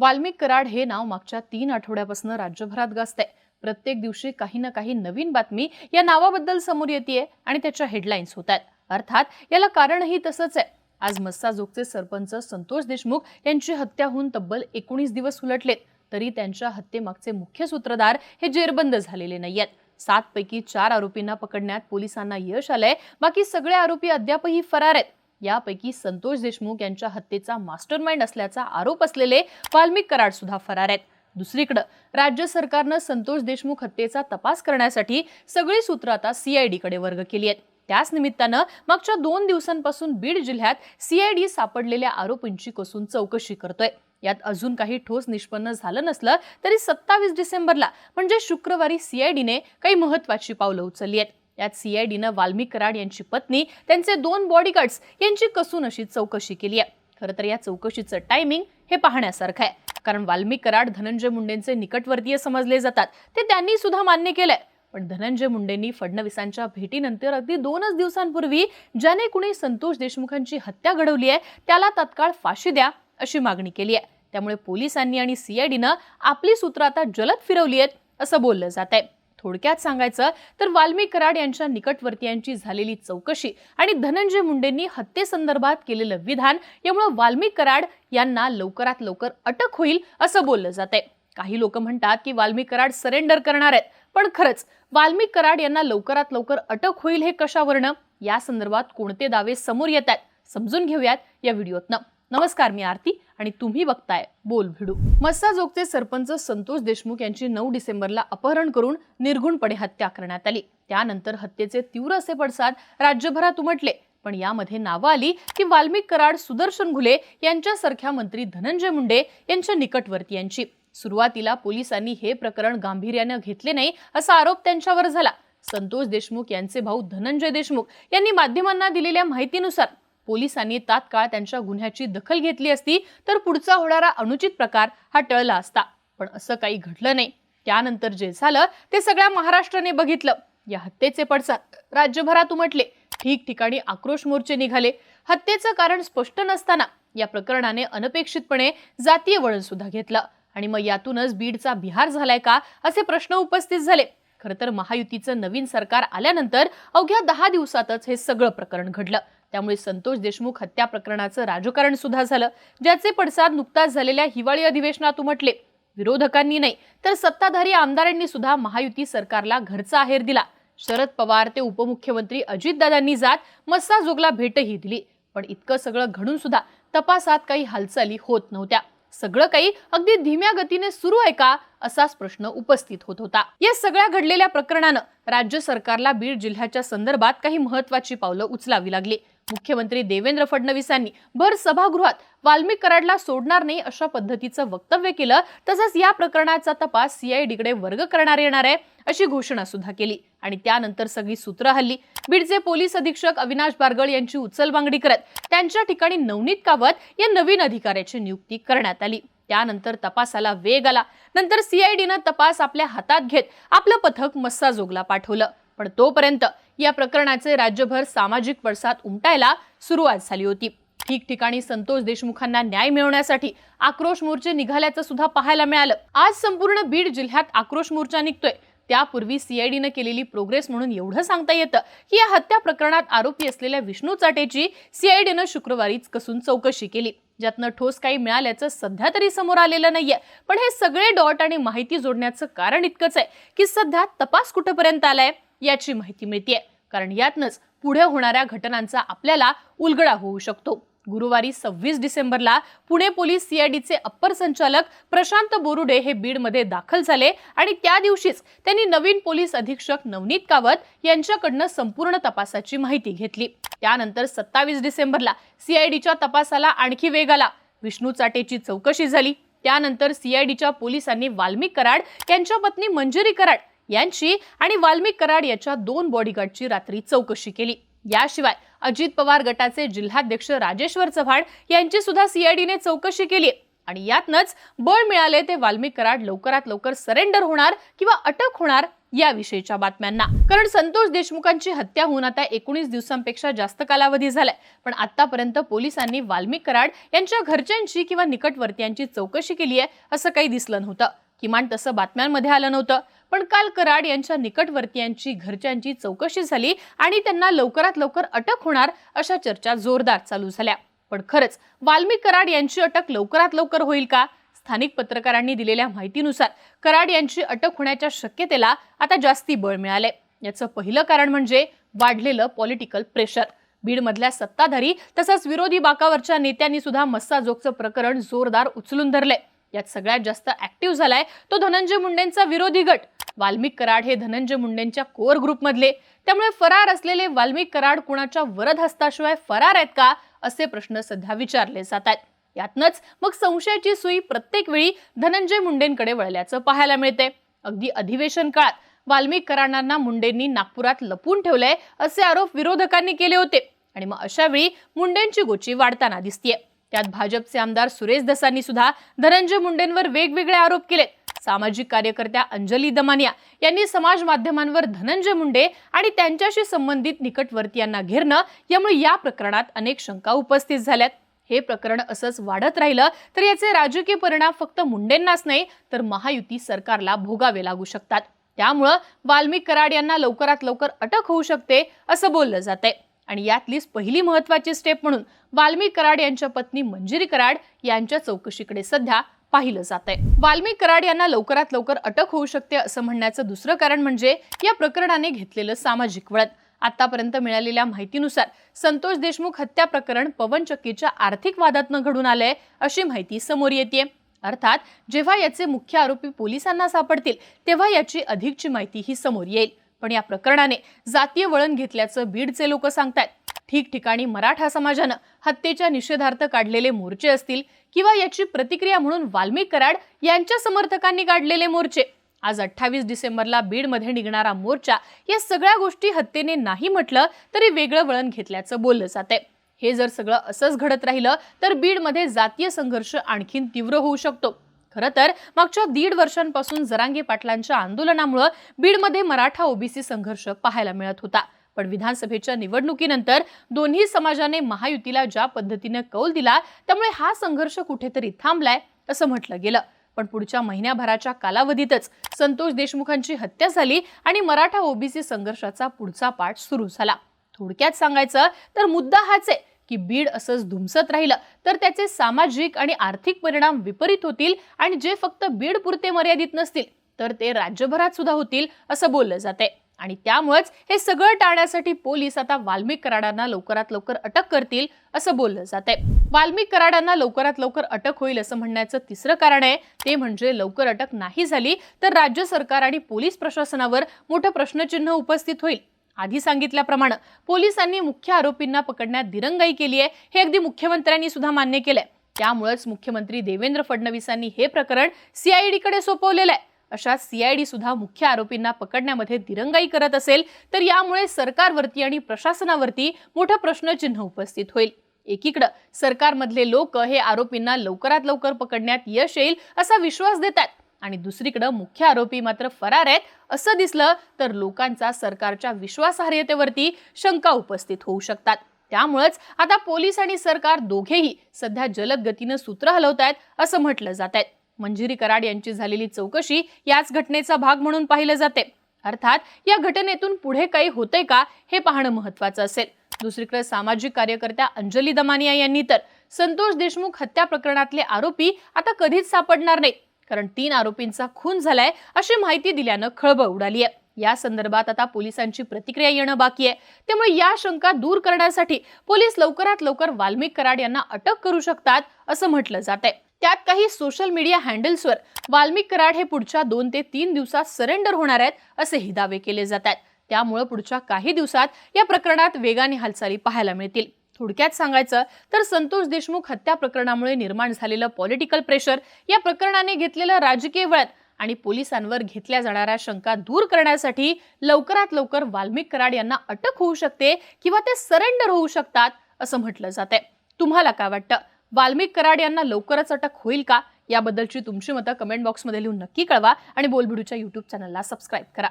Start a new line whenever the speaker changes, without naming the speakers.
वाल्मिक कराड हे नाव मागच्या तीन आठवड्यापासून राज्यभरात गाजतंय. प्रत्येक दिवशी काही ना काही नवीन बातमी या नावाबद्दल समोर येते आणि त्याच्या हेडलाईन्स होत आहेत अर्थात याला कारणही तसंच आहे. आज मस्साजोगचे सरपंच संतोष देशमुख यांची हत्या होऊन तब्बल एकोणीस दिवस उलटलेत. तरी त्यांच्या हत्येमागचे मुख्य सूत्रधार हे जेरबंद झालेले नाहीयेत. सात पैकी चार आरोपींना पकडण्यात पोलिसांना यश आलंय. बाकी सगळे आरोपी अद्यापही फरार आहेत. यापैकी संतोष देशमुख यांच्या हत्येचा मास्टरमाइंड असल्याचा आरोप असलेले वाल्मिक कराड सुद्धा फरार आहेत. दुसरीकडे राज्य सरकारनं संतोष देशमुख हत्येचा तपास करण्यासाठी सगळी सूत्र आता सीआयडीकडे वर्ग केली आहेत. त्याच निमित्तानं मागच्या दोन दिवसांपासून बीड जिल्ह्यात सीआयडी सापडलेल्या आरोपींची कसून चौकशी करतोय. यात अजून काही ठोस निष्पन्न झालं नसलं तरी सत्तावीस डिसेंबरला म्हणजे शुक्रवारी सीआयडीने काही महत्वाची पावलं उचलली आहेत. यात सीआयडीनं वाल्मिक कराड यांची पत्नी त्यांचे दोन बॉडीगार्ड्स यांची कसून अशी चौकशी केली आहे. खरं तर या चौकशीचं टायमिंग हे पाहण्यासारखं आहे. कारण वाल्मिक कराड धनंजय मुंडेंचे निकटवर्तीय समजले जातात. ते त्यांनी सुद्धा मान्य केलंय. पण धनंजय मुंडेंनी फडणवीसांच्या भेटीनंतर अगदी दोनच दिवसांपूर्वी ज्याने कुणी संतोष देशमुखांची हत्या घडवली आहे त्याला तत्काळ फाशी द्या अशी मागणी केली आहे. त्यामुळे पोलिसांनी आणि सीआयडीनं आपली सूत्र आता जलद फिरवली आहेत असं बोललं जात आहे थोडक्यात सांगायचं तर वाल्मिक कराड यांच्या निकटवर्तीयांची झालेली चौकशी आणि धनंजय मुंडेंनी हत्येसंदर्भात केलेलं विधान यामुळे वाल्मिक कराड यांना लवकरात लवकर अटक होईल असं बोललं जात आहे काही लोक म्हणतात की वाल्मिक कराड सरेंडर करणार आहेत पण खरंच वाल्मिक कराड यांना लवकरात लवकर अटक होईल हे कशावरनं? या संदर्भात कोणते दावे समोर येत आहेत? समजून घेऊयात या व्हिडिओतनं. नमस्कार मी आरती आणि तुम्ही बघताय बोल भिडू. मस्साजोगचे सरपंच संतोष देशमुख यांची नऊ डिसेंबरला अपहरण करून निर्घुणपणे हत्या करण्यात आली. त्यानंतर हत्येचे तीव्र असे पडसाद राज्यभरात उमटले. पण यामध्ये नावं आली की वाल्मिक कराड सुदर्शन घुले यांच्यासारख्या मंत्री धनंजय मुंडे यांच्या निकटवर्तीयांची सुरुवातीला पोलिसांनी हे प्रकरण गांभीर्यानं घेतले नाही असा आरोप त्यांच्यावर झाला. संतोष देशमुख यांचे भाऊ धनंजय देशमुख यांनी माध्यमांना दिलेल्या माहितीनुसार पोलिसांनी तात्काळ त्यांच्या गुन्ह्याची दखल घेतली असती तर पुढचा होणारा अनुचित प्रकार हा टळला असता. पण असं काही घडलं नाही. त्यानंतर जे झालं ते सगळ्या महाराष्ट्राने बघितलं. या हत्येचे पडसाद राज्यभरात उमटले. ठिकठिकाणी आक्रोश मोर्चे निघाले. हत्येचं कारण स्पष्ट नसताना या प्रकरणाने अनपेक्षितपणे जातीय वळण सुद्धा घेतलं. आणि मग यातूनच बीडचा बिहार झालाय का असे प्रश्न उपस्थित झाले. खरं तर महायुतीचं नवीन सरकार आल्यानंतर अवघ्या दहा दिवसातच हे सगळं प्रकरण घडलं. त्यामुळे संतोष देशमुख हत्या प्रकरणाचं राजकारण सुद्धा झालं ज्याचे पडसाद नुकताच झालेल्या हिवाळी अधिवेशनात उमटले. विरोधकांनी नाही तर सत्ताधारी आमदारांनी सुद्धा महायुती सरकारला घरचा आहेर दिला. शरद पवार ते उपमुख्यमंत्री अजितदादांनी जात मस्साजोगला भेटही दिली. पण इतकं सगळं घडून सुद्धा तपासात काही हालचाली होत नव्हत्या. सगळं काही अगदी धीम्या गतीने सुरू आहे का असाच प्रश्न उपस्थित होत होता. या सगळ्या घडलेल्या प्रकरणानं राज्य सरकारला बीड जिल्ह्याच्या संदर्भात काही महत्वाची पावलं उचलावी लागली. मुख्यमंत्री देवेंद्र फडणवीसांनी भर सभागृहात वाल्मिक कराडला सोडणार नाही अशा पद्धतीचं वक्तव्य केलं. तसंच या प्रकरणाचा तपास सीआयडीकडे वर्ग करणार येणार आहे अशी घोषणा सुद्धा केली. आणि त्यानंतर सगळी सूत्र हल्ली बीडचे पोलीस अधीक्षक अविनाश बारगळ यांची उचलबांगडी करत त्यांच्या ठिकाणी नवनीत कावत या नवीन अधिकाऱ्याची नियुक्ती करण्यात आली. त्यानंतर तपासाला वेग आला. नंतर सीआयडीनं तपास आपल्या हातात घेत आपलं पथक मस्साजोगला पाठवलं. पण तोपर्यंत या प्रकरणाचे राज्यभर सामाजिक पडसाद उमटायला सुरुवात झाली होती. ठिकठिकाणी संतोष देशमुखांना न्याय मिळवण्यासाठी आक्रोश मोर्चे निघाल्याचं सुद्धा पाहायला मिळालं. आज संपूर्ण बीड जिल्ह्यात आक्रोश मोर्चा निघतोय. त्यापूर्वी सीआयडीनं केलेली प्रोग्रेस म्हणून एवढं सांगता येतं की या हत्या प्रकरणात आरोपी असलेल्या विष्णू चाटेची सीआयडीनं शुक्रवारीच कसून चौकशी केली. ज्यातनं ठोस काही मिळाल्याचं सध्या तरी समोर आलेलं नाहीये. पण हे सगळे डॉट आणि माहिती जोडण्याचं कारण इतकंच आहे की सध्या तपास कुठपर्यंत आलाय? याची माहिती मिळते कारण यातनच पुढे होणाऱ्या घटनांचा आपल्याला उलगडा होऊ शकतो. गुरुवारी सव्वीस डिसेंबरला पुणे पोलीस सीआयडीचे अप्पर संचालक प्रशांत बोरुडे हे बीडमध्ये दाखल झाले आणि त्या दिवशीच त्यांनी नवीन पोलीस अधीक्षक नवनीत कावत यांच्याकडनं संपूर्ण तपासाची माहिती घेतली. त्यानंतर सत्तावीस डिसेंबरला सीआयडीच्या तपासाला आणखी वेग आला. विष्णू चाटेची चौकशी झाली. त्यानंतर सीआयडीच्या पोलिसांनी वाल्मिक कराड यांच्या पत्नी मंजुरी कराड यांची आणि वाल्मिक कराड याच्या दोन बॉडीगार्डची रात्री चौकशी केली. याशिवाय अजित पवार गटाचे जिल्हाध्यक्ष राजेश्वर चव्हाण यांची सुद्धा सीआयडीने चौकशी केली आणि यातनच बळ मिळाले ते वाल्मिक कराड लवकरात लवकर सरेंडर होणार किंवा अटक होणार याविषयीच्या बातम्यांना. कारण संतोष देशमुखांची हत्या होऊन आता एकोणीस दिवसांपेक्षा जास्त कालावधी झालाय. पण आतापर्यंत पोलिसांनी वाल्मिक कराड यांच्या घरच्यांची किंवा निकटवर्तीयांची चौकशी केली आहे असं काही दिसलं नव्हतं. किमान तसं बातम्यांमध्ये आलं नव्हतं. पण काल कराड यांच्या निकटवर्तीयांची घरच्यांची चौकशी झाली आणि त्यांना लवकरात लवकर अटक होणार अशा चर्चा जोरदार चालू झाल्या. पण खरंच वाल्मिक कराड यांची अटक लवकरात लवकर होईल का? स्थानिक पत्रकारांनी दिलेल्या माहितीनुसार कराड यांची अटक होण्याच्या शक्यतेला आता जास्ती बळ मिळाले याचं पहिलं कारण म्हणजे वाढलेलं पॉलिटिकल प्रेशर बीडमधल्या सत्ताधारी तसंच विरोधी बाकावरच्या नेत्यांनी सुद्धा मस्साजोगचं प्रकरण जोरदार उचलून धरले यात सगळ्यात जास्त ऍक्टिव्ह झालाय तो धनंजय मुंडेंचा विरोधी गट. वाल्मिक कराड हे धनंजय मुंडेंच्या कोर ग्रुपमधले. त्यामुळे फरार असलेले वाल्मिक कराड कुणाच्या वरद हस्ताशिवाय फरार आहेत का असे प्रश्न सध्या विचारले जात आहेत. यातनच मग संशयाची सुई प्रत्येक वेळी धनंजय मुंडेंकडे वळल्याचं पाहायला मिळते अगदी अधिवेशन काळात वाल्मिक कराडांना मुंडेंनी नागपुरात लपून ठेवलंय असे आरोप विरोधकांनी केले होते. आणि मग अशा वेळी मुंडेंची गोची वाढताना दिसतीये. त्यात भाजपचे आमदार सुरेश दसांनी सुद्धा धनंजय मुंडेंवर वेगवेगळे आरोप केले सामाजिक कार्यकर्त्या अंजली दमानिया यांनी समाज माध्यमांवर धनंजय मुंडे आणि त्यांच्याशी संबंधित निकटवर्तीयांना घेरणं यामुळे या प्रकरणात अनेक शंका उपस्थित झाल्यात. हे प्रकरण असंच वाढत राहिलं तर याचे राजकीय परिणाम फक्त मुंडेंनाच नाही तर महायुती सरकारला भोगावे लागू शकतात. त्यामुळं वाल्मिक कराड यांना लवकरात लवकर अटक होऊ शकते असं बोललं जाते आणि यातलीच पहिली महत्वाची स्टेप म्हणून वाल्मिक कराड यांच्या पत्नी मंजिरी कराड यांच्या चौकशीकडे सध्या पाहिलं जात आहे वाल्मिक कराड यांना लवकरात लवकर अटक होऊ शकते असं म्हणण्याचं दुसरं कारण म्हणजे या प्रकरणाने घेतलेलं सामाजिक वळण. आतापर्यंत मिळालेल्या माहितीनुसार संतोष देशमुख हत्या प्रकरण पवन चक्कीच्या आर्थिक वादातनं घडून आलंय अशी माहिती समोर येते अर्थात जेव्हा याचे मुख्य आरोपी पोलिसांना सापडतील तेव्हा याची अधिकची माहिती ही समोर येईल. पण या प्रकरणाने जातीय वळण घेतल्याचं बीडचे लोक सांगतात ठिकठिकाणी मराठा समाजानं हत्येच्या निषेधार्थ काढलेले मोर्चे असतील किंवा याची प्रतिक्रिया म्हणून वाल्मिक कराड यांच्या समर्थकांनी काढलेले मोर्चे. आज अठ्ठावीस डिसेंबरला बीडमध्ये निघणारा मोर्चा या सगळ्या गोष्टी हत्येने नाही म्हटलं तरी वेगळं वळण घेतल्याचं बोललं जाते हे जर सगळं असंच घडत राहिलं तर बीडमध्ये जातीय संघर्ष आणखीन तीव्र होऊ शकतो. खरं तर मागच्या दीड वर्षांपासून जरांगे पाटलांच्या आंदोलनामुळं बीडमध्ये मराठा ओबीसी संघर्ष पाहायला मिळत होता. पण विधानसभेच्या निवडणुकीनंतर दोन्ही समाजाने महायुतीला ज्या पद्धतीनं कौल दिला त्यामुळे हा संघर्ष कुठेतरी थांबलाय असं म्हटलं गेलं. पण पुढच्या महिन्याभराच्या कालावधीतच संतोष देशमुखांची हत्या झाली आणि मराठा ओबीसी संघर्षाचा पुढचा पाठ सुरू झाला. थोडक्यात सांगायचं तर मुद्दा हाच आहे की बीड असंच धुमसत राहिलं तर त्याचे सामाजिक आणि आर्थिक परिणाम विपरीत होतील आणि जे फक्त बीड पुरते मर्यादित नसतील तर ते राज्यभरात सुद्धा होतील असं बोललं जाते आणि त्यामुळेच हे सगळं टाळण्यासाठी पोलीस आता वाल्मिक कराडांना लवकरात लवकर अटक करतील असं बोललं जात आहे. वाल्मिक कराडांना लवकरात लवकर अटक होईल असं म्हणण्याचं तिसरं कारण आहे ते म्हणजे लवकर अटक नाही झाली तर राज्य सरकार आणि पोलीस प्रशासनावर मोठं प्रश्नचिन्ह उपस्थित होईल. आधी सांगितल्याप्रमाणे पोलिसांनी मुख्य आरोपींना पकडण्यात दिरंगाई केली आहे हे अगदी मुख्यमंत्र्यांनी सुद्धा मान्य केलंय. त्यामुळेच मुख्यमंत्री देवेंद्र फडणवीसांनी हे प्रकरण सीआयडीकडे सोपवलेलं आहे. अशा सीआयडी सुद्धा मुख्य आरोपींना पकडण्यामध्ये दिरंगाई करत असेल तर यामुळे सरकारवरती आणि प्रशासनावरती मोठं प्रश्नचिन्ह उपस्थित होईल. एकीकडं सरकारमधले लोक हे आरोपींना लवकरात लवकर पकडण्यात यश येईल असा विश्वास देतात आणि दुसरीकडं मुख्य आरोपी मात्र फरार आहेत असं दिसलं तर लोकांचा सरकारच्या विश्वासार्हतेवरती शंका उपस्थित होऊ शकतात. त्यामुळेच आता पोलीस आणि सरकार दोघेही सध्या जलद गतीनं सूत्र हलवत आहेत असं म्हटलं जात आहे मंजिरी कराड यांची झालेली चौकशी याच घटनेचा भाग म्हणून पाहिलं जाते. अर्थात या घटनेतून पुढे काही होते का हे पाहणं महत्वाचं असेल. दुसरीकडे सामाजिक कार्यकर्त्या अंजली दमानिया यांनी तर संतोष देशमुख हत्या प्रकरणातले आरोपी आता कधीच सापडणार नाही. कारण तीन आरोपींचा खून झालाय अशी माहिती दिल्यानं खळबळ उडाली आहे या संदर्भात आता पोलिसांची प्रतिक्रिया येणं बाकी आहे. त्यामुळे या शंका दूर करण्यासाठी पोलीस लवकरात लवकर वाल्मिक कराड यांना अटक करू शकतात असं म्हटलं जात आहे त्यात काही सोशल मीडिया हँडल्सवर वाल्मिक कराड हे पुढच्या दोन ते तीन दिवसात सरेंडर होणार आहेत असेही दावे केले जात आहेत. त्यामुळे पुढच्या काही दिवसात या प्रकरणात वेगाने हालचाली पाहायला मिळतील. थोडक्यात सांगायचं तर संतोष देशमुख हत्या प्रकरणामुळे निर्माण झालेलं पॉलिटिकल प्रेशर या प्रकरणाने घेतलेलं राजकीय वळण आणि पोलिसांवर घेतल्या जाणाऱ्या शंका दूर करण्यासाठी लवकरात लवकर वाल्मिक कराड यांना अटक होऊ शकते किंवा ते सरेंडर होऊ शकतात असं म्हटलं जात आहे तुम्हाला काय वाटतं? वाल्मिक कराड यांना लवकरच अटक होईल का? याबद्दलची तुमची मतं कमेंट बॉक्समध्ये लिहून नक्की कळवा आणि बोलबिडूच्या यूट्यूब चॅनलला सबस्क्राईब करा.